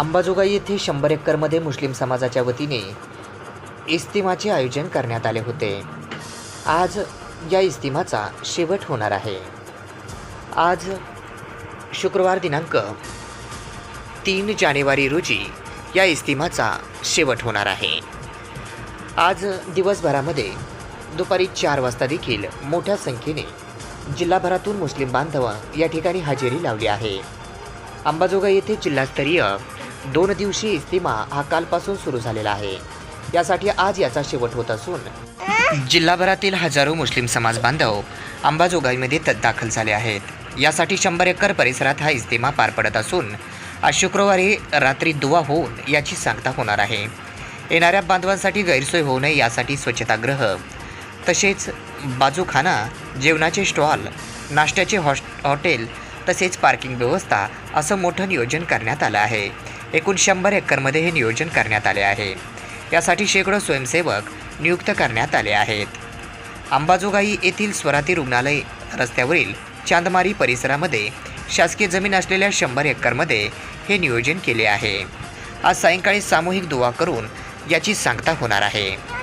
अंबाजोगाई येथे शंभर एकरमध्ये मुस्लिम समाजाच्या वतीने इस्तिमाचे आयोजन करण्यात आले होते. आज या इस्तिमाचा शेवट होणार आहे. आज शुक्रवार दिनांक तीन जानेवारी रोजी या इस्तिमाचा शेवट होणार आहे. आज दिवसभरामध्ये दुपारी चार वाजता देखील मोठ्या संख्येने जिल्हाभरातून मुस्लिम बांधव या ठिकाणी हजेरी लावली आहे. अंबाजोगाई येथे जिल्हास्तरीय दोन दिवशी इस्तिमा हा कालपासून सुरू झालेला आहे. यासाठी आज याचा शेवट होत असून. जिल्हाभरातील हजारो मुस्लिम समाज बांधव अंबाजोगाईमध्ये दाखल झाले आहेत. यासाठी शंभर एकर परिसरात हा इस्तिमा पार पडत असून आज शुक्रवारी रात्री दुवा होऊन याची सांगता होणार आहे. येणाऱ्या बांधवांसाठी गैरसोय होऊ नये यासाठी स्वच्छतागृह तसेच बाजूखाना जेवणाचे स्टॉल नाश्त्याचे हॉस हॉटेल तसेच पार्किंग व्यवस्था असं मोठं नियोजन करण्यात आलं आहे. एकूण शंभर एकरमध्ये हे नियोजन करण्यात आले आहे. यासाठी शेकडो स्वयंसेवक नियुक्त करण्यात आले आहेत. अंबाजोगाई येथील स्वराती रुग्णालय रस्त्यावरील चांदमारी परिसरामध्ये शासकीय जमीन असलेल्या शंभर एकरमध्ये हे नियोजन केले आहे. आज सायंकाळी सामूहिक दुवा करून याची सांगता होणार आहे.